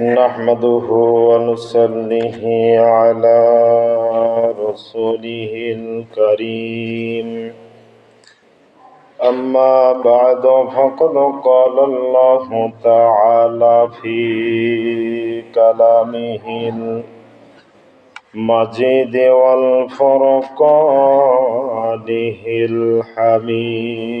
نحمده ونصليه على رسوله الكريم أما بعد فقد قال الله تعالى في كلامه المجيد والفرقانه الحميد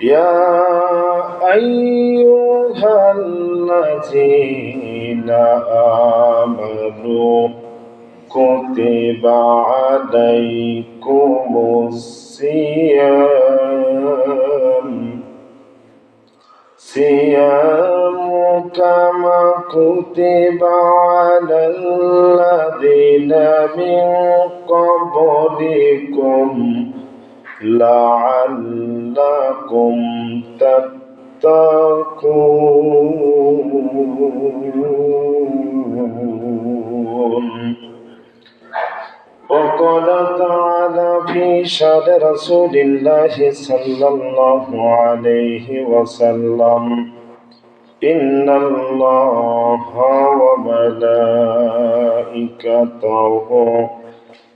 يا أيها الذين آمنوا كتب عليكم الصيام. صيام كما كتب على الذين من قبلكم. تتقون وقال تعالى في شان رسول الله صلى الله عليه وسلم إن الله وملائكته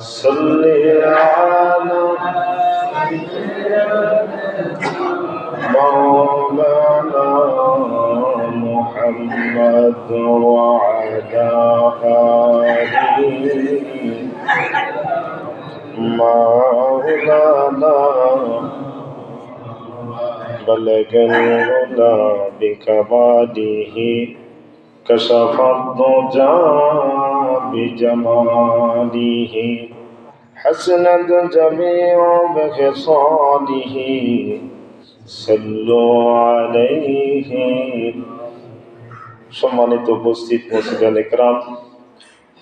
صل على مولانا محمد وعلى آله. مولانا بلغ الهدى بكماله كشف الضجى بجماله حسنت جميع بخصاله صلوا عليه সম্মানিত উপস্থিত মুসলিম ইকরাম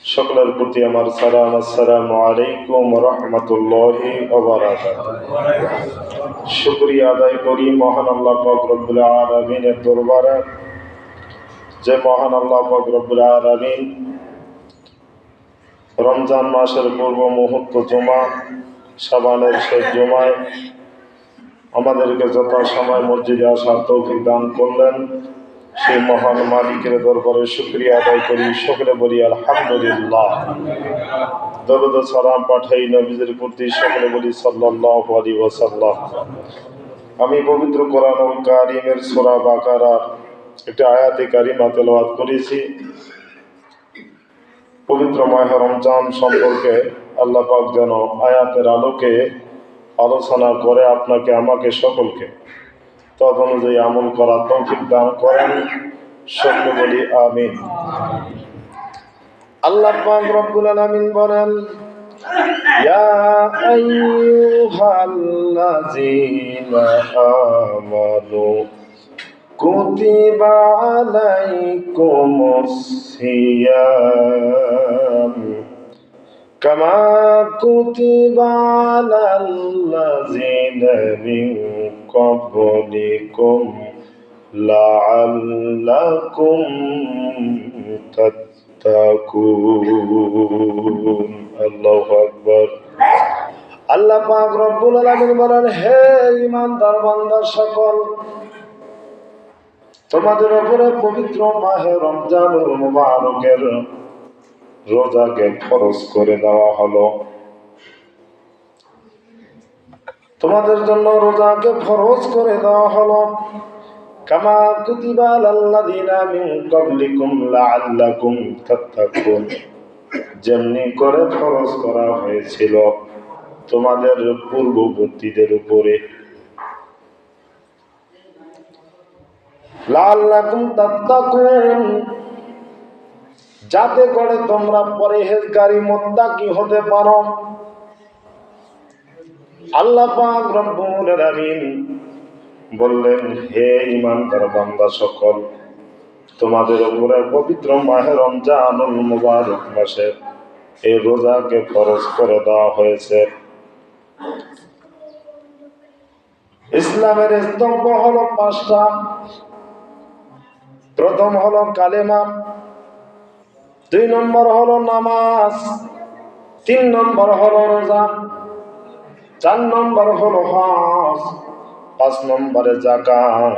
সকলের প্রতি আমার সালাম আসসালামু আলাইকুম রহমতুল্লাহি শুক্রিয়া আদায় করি মহান আল্লাহ পাক রব্বুল আলামিনের দরবারে যে মহান আল্লাহ পাক রব্বুল আলামিন রমজান মাসের পূর্ব মুহূর্ত জমা, সাবানের শেষ জমায়। আমাদেরকে যথা সময় মসজিদে আসার তৌফিক দান করলেন। সেই মহান মালিকের দরবারে শুক্রিয়া আদায় করি। সকলে বলি, আলহামদুলিল্লাহ। দরদ সালাম পাঠাই নবীদের প্রতি। সকলে বলি সাল্লাহ আলী ওসাল্লাহ আমি পবিত্র কোরআন কারিমের সোরা বাকারার একটা আয়াতে কারিমা তেলাওয়াত করেছি। পবিত্র মাহ রমজান সম্পর্কে আল্লাহ পাক যেন আয়াতের আলোকে আলোচনা করে আপনাকে, আমাকে সকলকে। তদ অনুযায়ী আমল করার তৌফিক দান করেন। সকলে বলি আমিন। আল্লাহ পাক রব্বুল আলামিন বলেন, ইয়া আইয়ুহাল্লাযীনা আমানু كتب عليكم الصيام كما كتب على الذين من قبلكم لعلكم تتقون الله أكبر আল্লাহ পাক রব্বুল আলামিন বলেন হে ইমানদার বান্দা সকল তোমাদের উপরে পবিত্র মাহে রমজানুল মুবারকের রোজাকে খরচ করে দেওয়া হলো। তোমাদের জন্য রোজাকে ফরজ করে দেওয়া হলো। কামা কুতিবা আলাল্লাযিনা মিন ক্বাবলিকুম লাআল্লাকুম তাত্তাকুন। যেমনি করে ফরজ করা হয়েছিল তোমাদের পূর্ববর্তীদের উপরে। তাত্তাকুন। যাতে করে তোমরা পরেহেজগারী মোত্তাকি হতে পারো। আল্লাহ বললেন, হে ইমানদার বান্দা সকল, তোমাদের উপরে পবিত্র মাহে রমজানুল মুবারক মাসে এই রোজাকে খরচ করে দেওয়া হয়েছে। ইসলামের স্তম্ভ হলো পাঁচটা। প্রথম হলো কালেমা, দুই নম্বর হলো নামাজ, তিন নম্বর হলো রোজা, চার নম্বর হলো হজ, পাঁচ নম্বরে জাকাত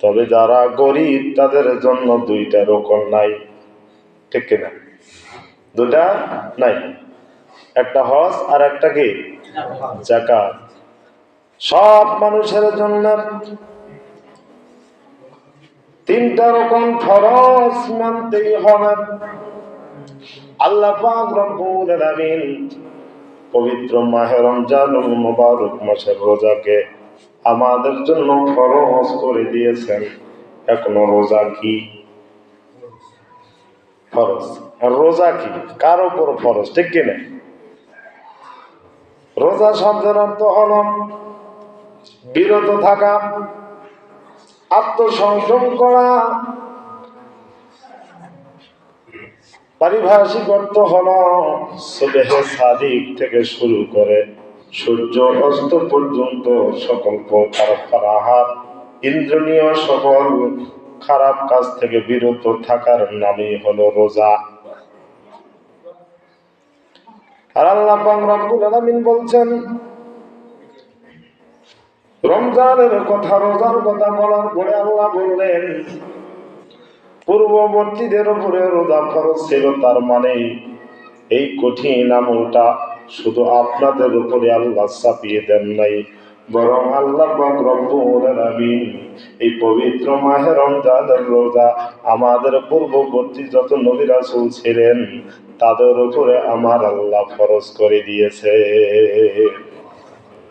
তবে যারা গরিব, তাদের জন্য দুইটা রোকন নাই। ঠিক কিনা দুটা নাই। একটা হজ আর একটা কি? জাকাত সব মানুষের জন্য তিনটা রকম ফরজ মানতেই হবে। আল্লাহ পাক রব্বুল আলামিন পবিত্র মাহে রমজানুল মুবারক মাসের রোজাকে আমাদের জন্য ফরজ করে দিয়েছেন। এখনও রোজা কি? ফরজ। রোজা কি? কার উপর ফরজ? ঠিক কিনা? রোজা শব্দের অর্থ হল বিরত থাকা আত্মসংযম করা। পারিভাষিক অর্থ হল সাদিক থেকে শুরু করে সূর্য অস্ত পর্যন্ত সকল প্রকার ইন্দ্রনীয় সকল খারাপ কাজ থেকে বিরত থাকার নামই হলো রোজা। আর আল্লাহ বলছেন রমজানের কথা, রোজার কথা বলার পরে আল্লাহ বললেন পূর্ববর্তীদের উপরে রোজা ফরজ ছিল তার মানে এই কঠিন আমলটা শুধু আপনাদের উপরে আল্লাহ চাপিয়ে দেন নাই, বরং আল্লাহ আলামিন এই পবিত্র মাহে রমজানের রোজা আমাদের পূর্ববর্তী যত নবী রাসূল ছিলেন, তাদের উপরে আমার আল্লাহ ফরজ করে দিয়েছে।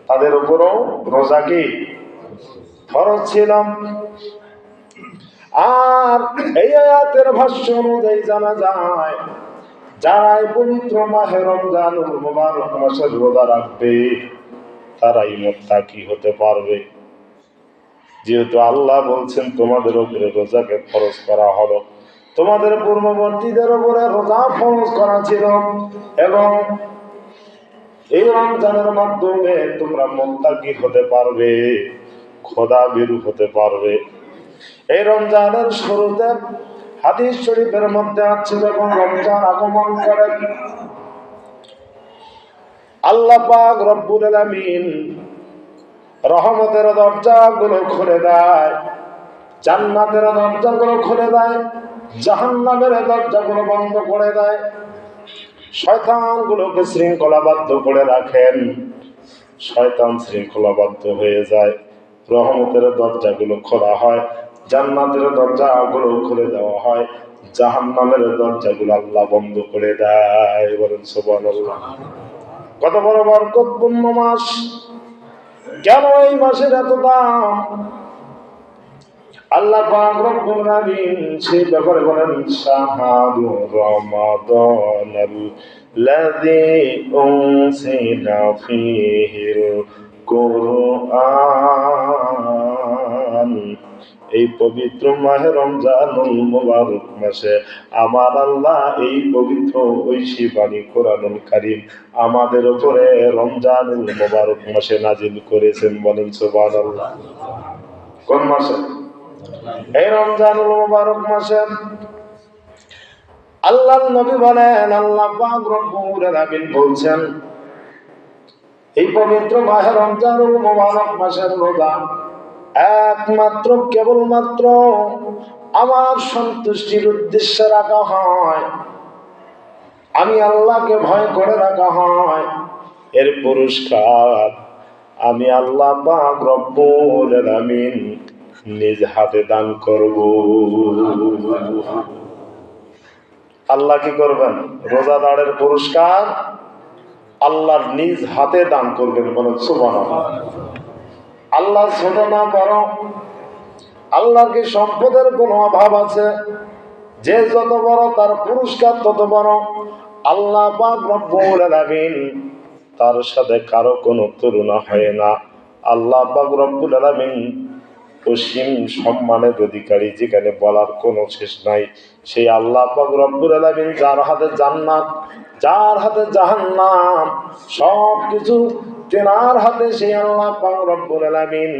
তাদের উপরও রোজা কি? ফরজ ছিলাম। আর এই আয়াতের ভাষ্য অনুযায়ী জানা যায়, যারাই পবিত্র মাহে রমজানুল মুবারক মাসের রোজা রাখবে, তারাই মোত্তাকি হতে পারবে। যেহেতু আল্লাহ বলছেন, তোমাদের উপরে রোজাকে ফরজ করা হলো। তোমাদের পূর্ববর্তীদের উপরে রোজা ফরজ করা ছিল এবং এই রমজানের মাধ্যমে তোমরা মোত্তাকি হতে পারবে, খোদা বিরু হতে পারবে। এই রমজানের শুরুতে হাদিস শরীফের মধ্যে আছে যখন রমজান আগমন করে আল্লাহ পাক রব্বুল আলামিন রহমতের দরজাগুলো খুলে দেয়, জান্নাতের দরজাগুলো খুলে দেয়, জাহান্নামের দরজাগুলো বন্ধ করে দেয়। শয়তানগুলোকে শৃঙ্খলাবদ্ধ করে রাখেন। শয়তান শৃঙ্খলাবদ্ধ হয়ে যায়। রহমতের দরজাগুলো খোলা হয়, জান্নাতের দরজাগুলো খুলে দেওয়া হয়, জাহান্নামের দরজাগুলো আল্লাহ বন্ধ করে দেয়। বলেন, সুবহানাল্লাহ। কত বড় বরকতপূর্ণ মাস। কেন এই মাসের এত দাম? আল্লাহ এই পবিত্র মাহের রমজানুল মুবারক মাসে আমার আল্লাহ এই পবিত্র ঐশী বাণী কোরআনুল কারিম আমাদের উপরে রমজানুল মুবারক মাসে নাজিল করেছেন বলেন, সুবহানাল্লাহ। কোন মাসে? এই রমজানুল মুবারক মাসে আল্লাহ নবী বলেন, আল্লাহ বলছেন, এই পবিত্র মাহে রমজানুল মুবারক মাসের রোজা একমাত্র, কেবলমাত্র আমার সন্তুষ্টির উদ্দেশ্যে রাখা হয়। আমি আল্লাহকে ভয় করে রাখা হয়। এর পুরস্কার আমি আল্লাহ পাক রব্বুল আলামিন নিজ হাতে দান করব। আল্লাহ কি করবেন? রোজাদারের পুরস্কার আল্লাহর নিজ হাতে দান করবেন বলেন সুবাহ আল্লাহ ছোট না বড় আল্লাহর কি সম্পদের কোনো অভাব আছে? যে যত বড় তার পুরস্কার তত বড়। আল্লাহ তার সাথে কারও কোনো তুলনা হয় না। আল্লাহ রব্বুল আলামিন অসীম সম্মানের অধিকারী যেখানে বলার কোনো শেষ নাই। সেই আল্লাহ পাক রব্বুল আলামিন যার হাতে জান্নাত, যার হাতে জাহান্নাম সব কিছু তেনার হাতে সেই আল্লাহ পাক রব্বুল আলামিন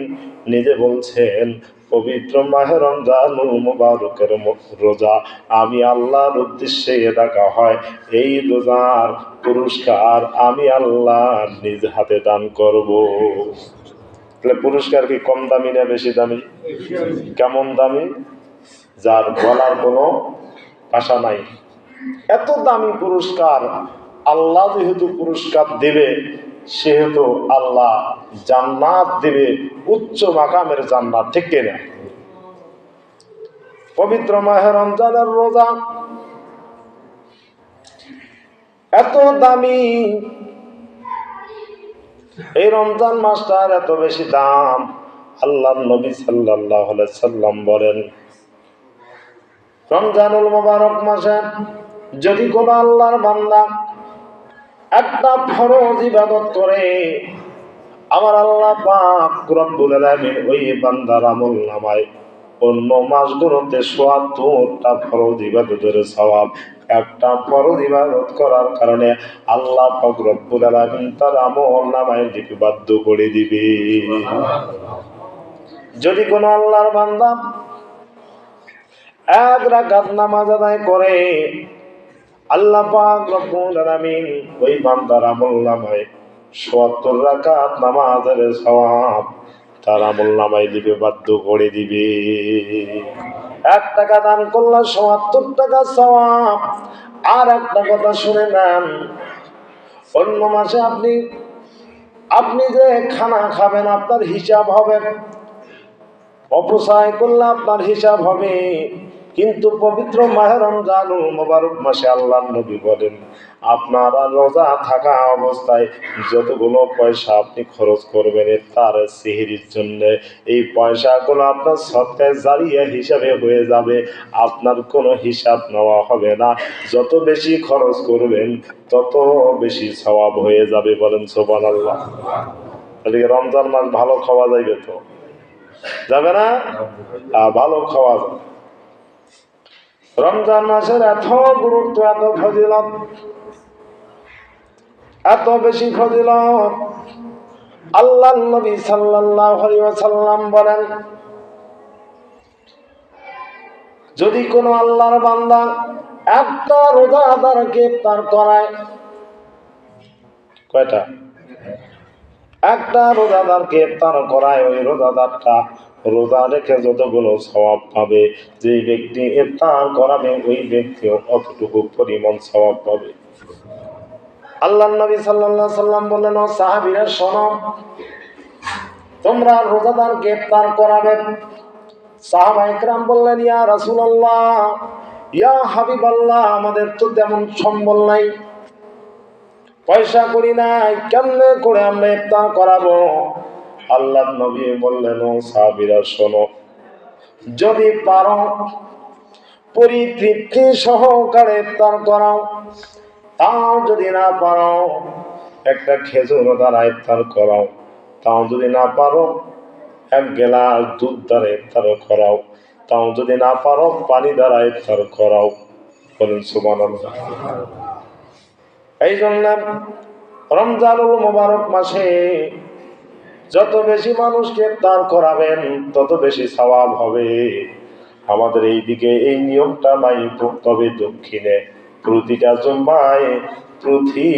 নিজে বলছেন, পবিত্র মাহে রমজানুল মুবারকের রোজা আমি আল্লাহর উদ্দেশ্যে ডাকা হয়। এই রোজার পুরস্কার আমি আল্লাহ নিজ হাতে দান করব। তাহলে পুরস্কার কি কম দামি না বেশি দামি? কেমন দামি? যার বলার কোনো ভাষা নাই। এত দামি পুরস্কার আল্লাহ যেহেতু পুরস্কার দেবে, সেহেতু আল্লাহ জান্নাত দেবে উচ্চ মাকামের জান্নাত, ঠিক কিনা পবিত্র মাহের রমজানের রোজা। এত দামি এই রমজান মাসটার এত বেশি দাম। আল্লাহ নবী সাল্লাহ সাল্লাম বলেন, রমজানুল মোবারক মাসে যদি কোনো আল্লাহর বান্দা একটা ফরজ ইবাদত করে, আমার আল্লাহ পাক রব্বুল আলামিন ওই বান্দার আমল নামায় অন্য মাসগুলোতে সোয়াত্তরটা ফরজ ইবাদতের সওয়াব একটা ফরজ ইবাদত করার কারণে আল্লাহ পাক রব্বুল আলামিন তার আমল নামায় লিপিবদ্ধ করে দিবে। যদি কোনো আল্লাহর বান্দা এক রাকাত নামাজ আদায় করে, আল্লাহ পাক রব্বুল আলামিন ওই বান্দার আমল নামায় সত্তর রাকাত নামাজের সওয়াব তার আমল নামায় দিবে, বাধ্য করে দিবে। এক টাকা দান করলে সত্তর টাকা সওয়াব, আর একটা কথা শুনে নেন, অন্য মাসে আপনি আপনি যে খানা খাবেন, আপনার হিসাব হবে। অপচয় করলে আপনার হিসাব হবে। কিন্তু পবিত্র মাহের রমজানুল মোবারক মাসে আল্লাহ নবী বলেন, আপনারা রোজা থাকা অবস্থায় যতগুলো পয়সা আপনি খরচ করবেন তার সিহিরির জন্য এই পয়সাগুলো আপনার সৎকায় জারিয়া হিসাবে হয়ে যাবে, আপনার কোনো হিসাব নেওয়া হবে না। যত বেশি খরচ করবেন, তত বেশি সওয়াব হয়ে যাবে বলেন সোবান আল্লাহ তাহলে রমজান মাস ভালো খাওয়া যাইবে তো? যাবে না? ভালো খাওয়া যাবে। রমজান মাসের এত গুরুত্ব, এত ফজিলত, এত বেশি ফজিলত। আল্লাহ নবী সাল্লাল্লাহু বলেন, যদি কোনো আল্লাহর বান্দা একটা রোজাদারকে ইফতার করায়, কয়টা? একটা রোজাদারকে ইফতার করায় ওই রোজাদারটা রোজা রেখে যতগুলো স্বভাব পাবে যে ব্যক্তি ইফতার করাবে, ওই ব্যক্তিও অতটুকু পরিমাণ স্বভাব পাবে। আল্লাহ নবী সাল্লাল্লাহু সাল্লাম বললেন, ও সাহাবীরা, শোনো, তোমরা রোজাদারকে ইফতার করাবে। সাহাবা ইকরাম বললেন, ইয়া রাসূলুল্লাহ, ইয়া হাবিবাল্লাহ, আমাদের তো তেমন সম্বল নাই। পয়সা করি নাই, কেমনে করে আমরা ইফতার করাবো? আল্লাহ নবী বললেন, ও সাহাবীরা, শোনো। যদি পারো, পরিতৃপ্তি সহকারে ইফতার করাও। তাও যদি না পারো, একটা খেজুর দ্বারা ইফতার করাও। তাও যদি না পারো, এক গেলাস দুধ দ্বারা ইফতার করাও। তাও যদি না পারো, পানি দ্বারা ইফতার করাও। বলেন, সুবহানাল্লাহ। এই জন্য রমজানুল মোবারক মাসে যত বেশি মানুষকে ইফতার করাবেন, তত বেশি সওয়াব হবে। আমাদের এই দিকে এই নিয়মটা নাই, তবে দক্ষিণে প্রতিটা জুম্মায় প্রতি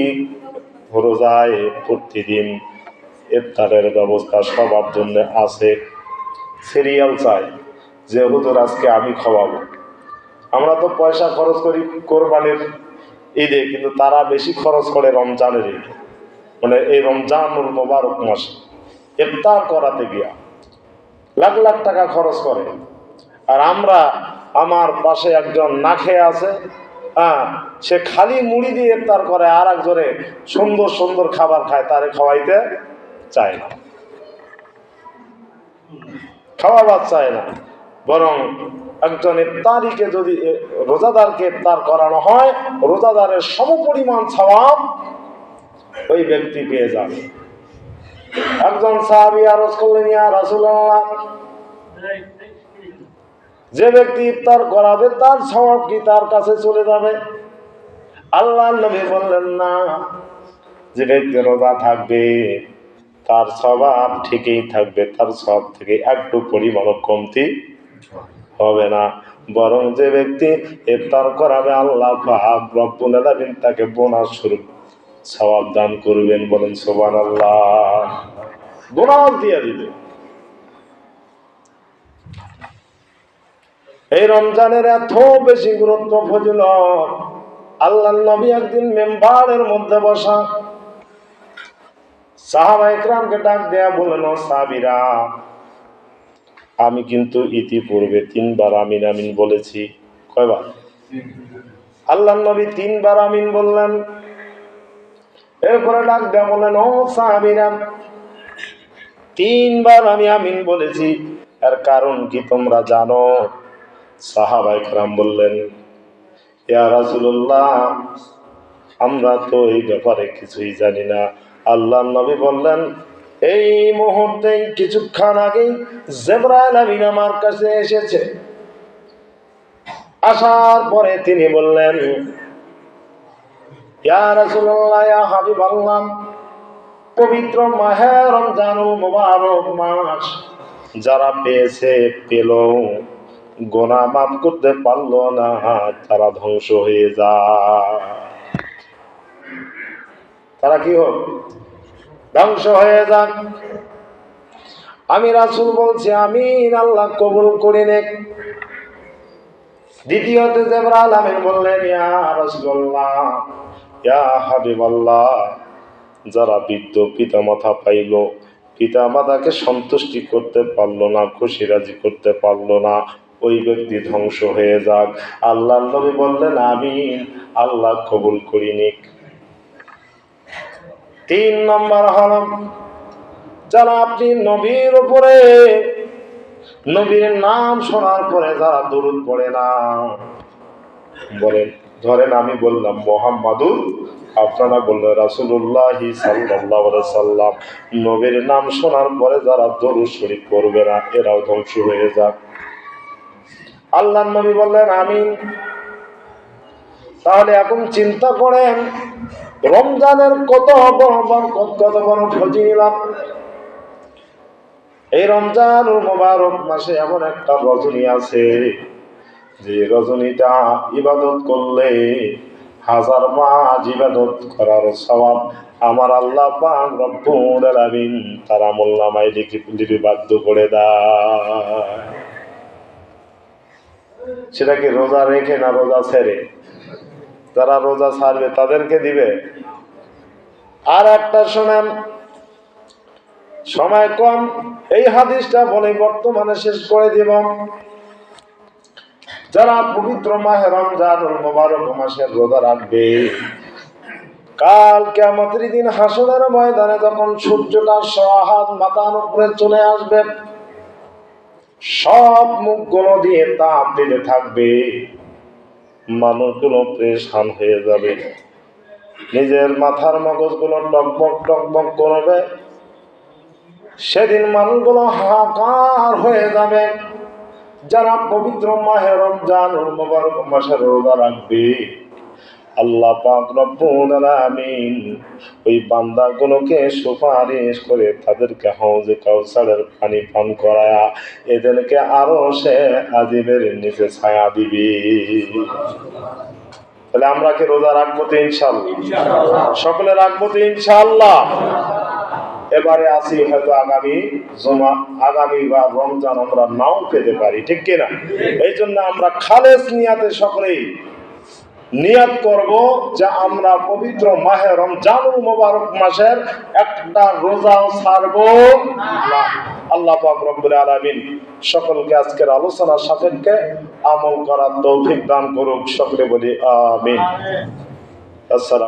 রোজায় প্রতিদিন ইফতারের ব্যবস্থা সবার জন্য আছে। সিরিয়াল চাই, যে, হুজুর, আজকে আমি খাওয়াবো। আমরা তো পয়সা খরচ করি কোরবানির ঈদে, কিন্তু তারা বেশি খরচ করে রমজানের ঈদে। মানে এই রমজানুল মোবারক মাসে। ইফতার করাতে গিয়া লাখ লাখ টাকা খরচ করে। আর আমরা, আমার পাশে একজন না খেয়ে আছে হ্যাঁ সে খালি মুড়ি দিয়ে ইফতার করে আর একজনে সুন্দর সুন্দর খাবার খায়, তারে খাওয়াইতে চায় না। খাওয়াবার চায় না। বরং একজন ইফতারিকে যদি রোজাদারকে ইফতার করানো হয়, রোজাদারের সমপরিমাণ সওয়াব ওই ব্যক্তি পেয়ে যাবে। একজন সাহাবি আরজ করলেন রাসূলুল্লাহ, যে ব্যক্তি ইফতার করাবে, তার স্বভাব কি? তার কাছে চলে যাবে। আল্লাহ নবী বললেন, না, যে ব্যক্তি রোজা থাকবে, তার স্বভাব ঠিকই থাকবে, তার সব থেকে একটু পরিমাণ কমতি হবে না। বরং যে ব্যক্তি ইফতার করাবে, আল্লাহ রব্বুল আলামিন তাকে বোনাস স্বরূপ সওয়াব দান করবেন, বলেন, সুবহানাল্লাহ। বোনাস দিয়ে দিবে। এই রমজানের এত বেশি গুরুত্ব ফজিল আল্লাহ নবী একদিন মেম্বারের মধ্যে বসা সাহাবা ইকরামকে ডাক দেয়া বললেন, "ও সাহাবীরা, আমি কিন্তু ইতিপূর্বে তিনবার আমিন আমিন বলেছি। কয়বার? আল্লাহ নবী তিনবার আমিন বললেন। এরপরে ডাক দেয়া বললেন, ও সাহাবীরা, তিনবার আমি আমিন বলেছি। এর কারণ কি তোমরা জানো? সাহাবা ইকরাম বললেন আমরা তো এই ব্যাপারে কিছুই জানি না। আল্লাহ নবী বললেন, এই মুহূর্তে কিছুক্ষণ আগেই জেব্রাইল আমিন আমার কাছে এসেছে। আসার পরে তিনি বললেন ইয়া রাসূলুল্লাহ ইয়া হাবিবাল্লাহ পবিত্র মাহে রমজানুল মুবারক মাস। যারা পেয়েছে, পেল। গোনা মাফ করতে পারল না, তারা ধ্বংস হয়ে যায়। তারা কি হোক? ধ্বংস হয়ে যাক। আমি রাসুল বলছি আমি আল্লাহ কবুল করে নে দ্বিতীয়তে জেবরাল আমিন বললেন, ইয়া রাসূলুল্লাহ ইয়া হাবিবাল্লাহ, যারা বৃদ্ধ পিতা মাথা পাইল পিতা মাতাকে সন্তুষ্টি করতে পারল না খুশি রাজি করতে পারল না, ওই ব্যক্তি ধ্বংস হয়ে যাক। আল্লাহ নবী বললেন আমি আল্লাহ কবুল করিনি তিন নম্বর হল যারা আপনি নবীর উপরে, নবীর নাম শোনার পরে যারা দরুদ পড়ে না, বলেন ধরেন আমি বললাম মোহাম্মদুর আপনারা বললেন রাসুল্লাহি সাল্লাহ সাল্লাম, নবীর নাম শোনার পরে যারা দরুদ শরীফ করবে না, এরাও ধ্বংস হয়ে যাক। আল্লাহ নবী বললেন, আমিন। তাহলে এখন চিন্তা করেন, রমজানের কত বড় কত বড় ফজিলাত এই রমজান মাসে এমন একটা রজনী আছে যে রজনীটা ইবাদত করলে হাজার মাস ইবাদত করার স্বভাব আমার আল্লাহ পাক রব্বুল আলামিন তার আমল বাধ্য করে দেয়। সেটাকে রোজা রেখে না রোজা ছেড়ে? যারা রোজা ছাড়বে তাদেরকে দিবে? আর একটা শোনেন, সময় কম, এই হাদিসটা বলে বর্তমানে শেষ করে দিব। যারা পবিত্র মাহে রমজানুল মোবারক মাসের রোজা রাখবে, কাল কেমতের দিন হাসনের ময়দানে যখন সূর্যটা সহাত মাথার উপরে চলে আসবে, সব মুখগুলো দিয়ে তাপ দিতে থাকবে, মানুষগুলো প্রেশান হয়ে যাবে। নিজের মাথার মগজগুলো টকবক টকবক করবে, সেদিন মানুষগুলো হাহাকার হয়ে যাবে। যারা পবিত্র মাহে রমজান মোবারক মাসের রোজা রাখবে। আল্লাহ পাক রব্বুল আলামিন ওই বান্দাগুলোকে সুপারিশ করে তাদেরকে হাউজে কাউসারের পানি পান করায়া এদেরকে আরও সে আজিবের নিচে ছায়া দিবি। তাহলে আমরা কি রোজা রাখব তো ইনশাল্লাহ সকলে রাখব তো ইনশাল্লাহ এবারে আসি হয়তো আগামী জমা, আগামী বা রমজান আমরা নাও পেতে পারি, ঠিক কিনা? এই জন্য আমরা খালেস নিয়াতে সকলেই নিয়ত করব যে আমরা পবিত্র মাহে রমজানুল মোবারক মাসের একটা রোজাও ছাড়ব আল্লাহ পাক রব্বুল আলামিন সকলকে আজকের আলোচনা সাপেক্ষে আমল করার তৌফিক দান করুক, সকলে বলি আমিন। আসসালাম